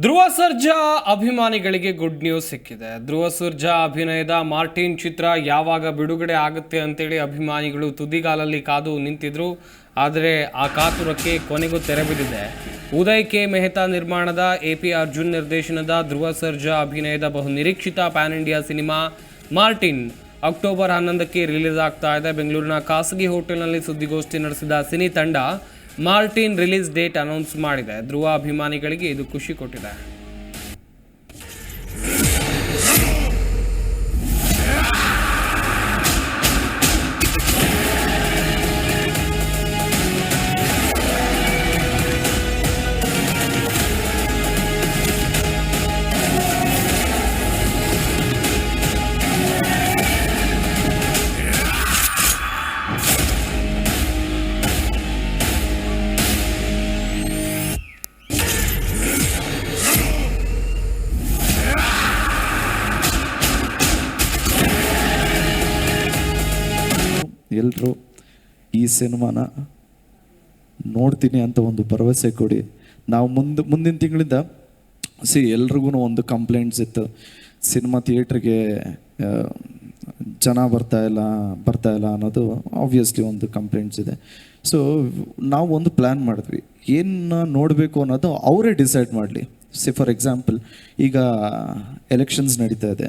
ಧ್ರುವ ಸರ್ಜಾ ಅಭಿಮಾನಿಗಳಿಗೆ good news ಸಿಕ್ಕಿದೆ. ಧ್ರುವ ಸರ್ಜಾ ಅಭಿನಯದ ಮಾರ್ಟಿನ್ ಚಿತ್ರ ಯಾವಾಗ ಬಿಡುಗಡೆ ಆಗುತ್ತೆ ಅಂತೇಳಿ ಅಭಿಮಾನಿಗಳು ತುದಿಗಾಲಲ್ಲಿ ಕಾದು ನಿಂತಿದ್ರು. ಆದರೆ ಆ ಕಾತುರಕ್ಕೆ ಕೊನೆಗೂ ತೆರೆ ಬಿದ್ದಿದೆ. ಉದಯ್ ಕೆ. ಮೆಹ್ತಾ ನಿರ್ಮಾಣದ ಎ ಪಿ ಅರ್ಜುನ್ ನಿರ್ದೇಶನದ ಧ್ರುವ ಸರ್ಜಾ ಅಭಿನಯದ ಬಹು ನಿರೀಕ್ಷಿತ pan India cinema Martin October ಹನ್ನೊಂದಕ್ಕೆ ರಿಲೀಸ್ ಆಗ್ತಾ ಇದೆ. ಬೆಂಗಳೂರಿನ ಖಾಸಗಿ ಹೋಟೆಲ್ನಲ್ಲಿ ಸುದ್ದಿಗೋಷ್ಠಿ ನಡೆಸಿದ ಸಿನಿ ತಂಡ ಮಾರ್ಟಿನ್ ರಿಲೀಸ್ ಡೇಟ್ ಅನೌನ್ಸ್ ಮಾಡಿದೆ. ಧ್ರುವ ಅಭಿಮಾನಿಗಳಿಗೆ ಇದು ಖುಷಿ ಕೊಟ್ಟಿದೆ. ಎಲ್ಲರೂ ಈ ಸಿನಿಮಾನ ನೋಡ್ತೀನಿ ಅಂತ ಒಂದು ಭರವಸೆ ಕೊಡಿ. ನಾವು ಮುಂದೆ, ಮುಂದಿನ ತಿಂಗಳಿಂದ ಸಿ ಎಲ್ರಿಗೂ ಒಂದು ಕಂಪ್ಲೇಂಟ್ಸ್ ಇತ್ತು. ಸಿನಿಮಾ ಥಿಯೇಟ್ರಿಗೆ ಜನ ಬರ್ತಾ ಇಲ್ಲ ಬರ್ತಾ ಇಲ್ಲ ಅನ್ನೋದು ಆಬ್ವಿಯಸ್ಲಿ ಒಂದು ಕಂಪ್ಲೇಂಟ್ಸ್ ಇದೆ. ಸೊ ನಾವು ಒಂದು ಪ್ಲ್ಯಾನ್ ಮಾಡಿದ್ವಿ. ಏನು ನೋಡಬೇಕು ಅನ್ನೋದು ಅವರೇ ಡಿಸೈಡ್ ಮಾಡಲಿ. ಸಿ, ಫಾರ್ ಎಕ್ಸಾಂಪಲ್, ಈಗ ಎಲೆಕ್ಷನ್ಸ್ ನಡೀತಾ ಇದೆ.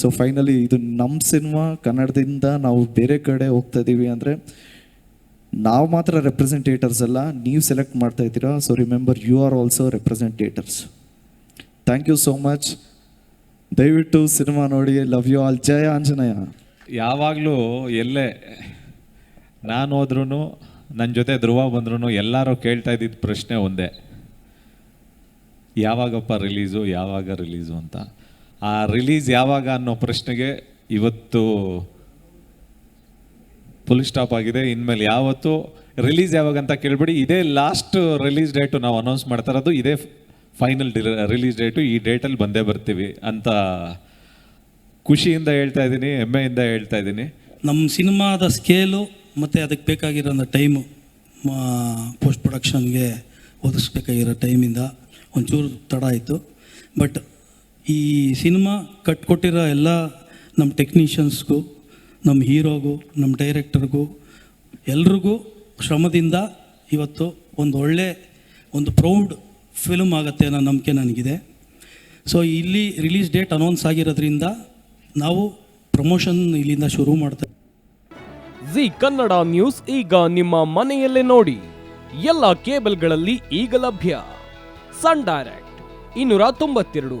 ಸೊ ಫೈನಲಿ ಇದು ನಮ್ಮ ಸಿನಿಮಾ ಕನ್ನಡದಿಂದ ನಾವು ಬೇರೆ ಕಡೆ ಹೋಗ್ತಾ ಇದ್ದೀವಿ ಅಂದರೆ ನಾವು ಮಾತ್ರ ರೆಪ್ರೆಸೆಂಟೇಟರ್ಸ್ ಅಲ್ಲ, ನೀವು ಸೆಲೆಕ್ಟ್ ಮಾಡ್ತಾ ಇದ್ದೀರಾ. So remember you are also representatives thank you so much ದಯವಿಟ್ಟು ಸಿನಿಮಾ ನೋಡಿ. ಲವ್ ಯು ಆಲ್ ಜಯ ಆಂಜನೇಯ. ಯಾವಾಗಲೂ ಎಲ್ಲೇ ನಾನು ಹೋದ್ರೂ ನನ್ನ ಜೊತೆ ಧ್ರುವ ಬಂದ್ರೂ ಎಲ್ಲರೂ ಕೇಳ್ತಾ ಇದ್ದಿದ್ದ ಪ್ರಶ್ನೆ ಒಂದೇ. ಯಾವಾಗಪ್ಪ ರಿಲೀಸು ಯಾವಾಗ ರಿಲೀಸು ಅಂತ. ಆ ರಿಲೀಸ್ ಯಾವಾಗ ಅನ್ನೋ ಪ್ರಶ್ನೆಗೆ ಇವತ್ತು ಫುಲ್ ಸ್ಟಾಪ್ ಆಗಿದೆ. ಇನ್ಮೇಲೆ ಯಾವತ್ತು ರಿಲೀಸ್ ಯಾವಾಗ ಅಂತ ಕೇಳ್ಬಿಡಿ. ಇದೇ ಲಾಸ್ಟ್ ರಿಲೀಸ್ ಡೇಟು ನಾವು ಅನೌನ್ಸ್ ಮಾಡ್ತಾ ಇರೋದು. ಇದೇ ಫೈನಲ್ ರಿಲೀಸ್ ಡೇಟು ಈ ಡೇಟಲ್ಲಿ ಬಂದೇ ಬರ್ತೀವಿ ಅಂತ ಖುಷಿಯಿಂದ ಹೇಳ್ತಾ ಇದ್ದೀನಿ, ಹೆಮ್ಮೆಯಿಂದ ಹೇಳ್ತಾ ಇದ್ದೀನಿ. ನಮ್ಮ ಸಿನಿಮಾದ ಸ್ಕೇಲು ಮತ್ತು ಅದಕ್ಕೆ ಬೇಕಾಗಿರೋ ಟೈಮು ಪೋಸ್ಟ್ ಪ್ರೊಡಕ್ಷನ್ಗೆ ಒದಗಿಸ್ಬೇಕಾಗಿರೋ ಟೈಮಿಂದ ಒಂಚೂರು ತಡ ಆಯಿತು. ಬಟ್ ಈ ಸಿನಿಮಾ ಕಟ್ಕೊಟ್ಟಿರೋ ಎಲ್ಲ ನಮ್ಮ ಟೆಕ್ನಿಷಿಯನ್ಸ್ಗೂ, ನಮ್ಮ ಹೀರೋಗೂ, ನಮ್ಮ ಡೈರೆಕ್ಟರ್ಗೂ ಎಲ್ರಿಗೂ ಶ್ರಮದಿಂದ ಇವತ್ತು ಒಂದು ಒಳ್ಳೆ ಒಂದು ಪ್ರೌಡ್ ಫಿಲ್ಮ್ ಆಗುತ್ತೆ ಅನ್ನೋ ನಂಬಿಕೆ ನನಗಿದೆ. ಸೊ ಇಲ್ಲಿ ರಿಲೀಸ್ ಡೇಟ್ ಅನೌನ್ಸ್ ಆಗಿರೋದ್ರಿಂದ ನಾವು ಪ್ರಮೋಷನ್ ಇಲ್ಲಿಂದ ಶುರು ಮಾಡ್ತೇವೆ ಜಿ ಕನ್ನಡ ನ್ಯೂಸ್ ಈಗ ನಿಮ್ಮ ಮನೆಯಲ್ಲೇ ನೋಡಿ. ಎಲ್ಲ ಕೇಬಲ್ಗಳಲ್ಲಿ ಈಗ ಲಭ್ಯ. ಸನ್ ಡೈರೆಕ್ಟ್, ಇನ್ನೂರ ತೊಂಬತ್ತೆರಡು.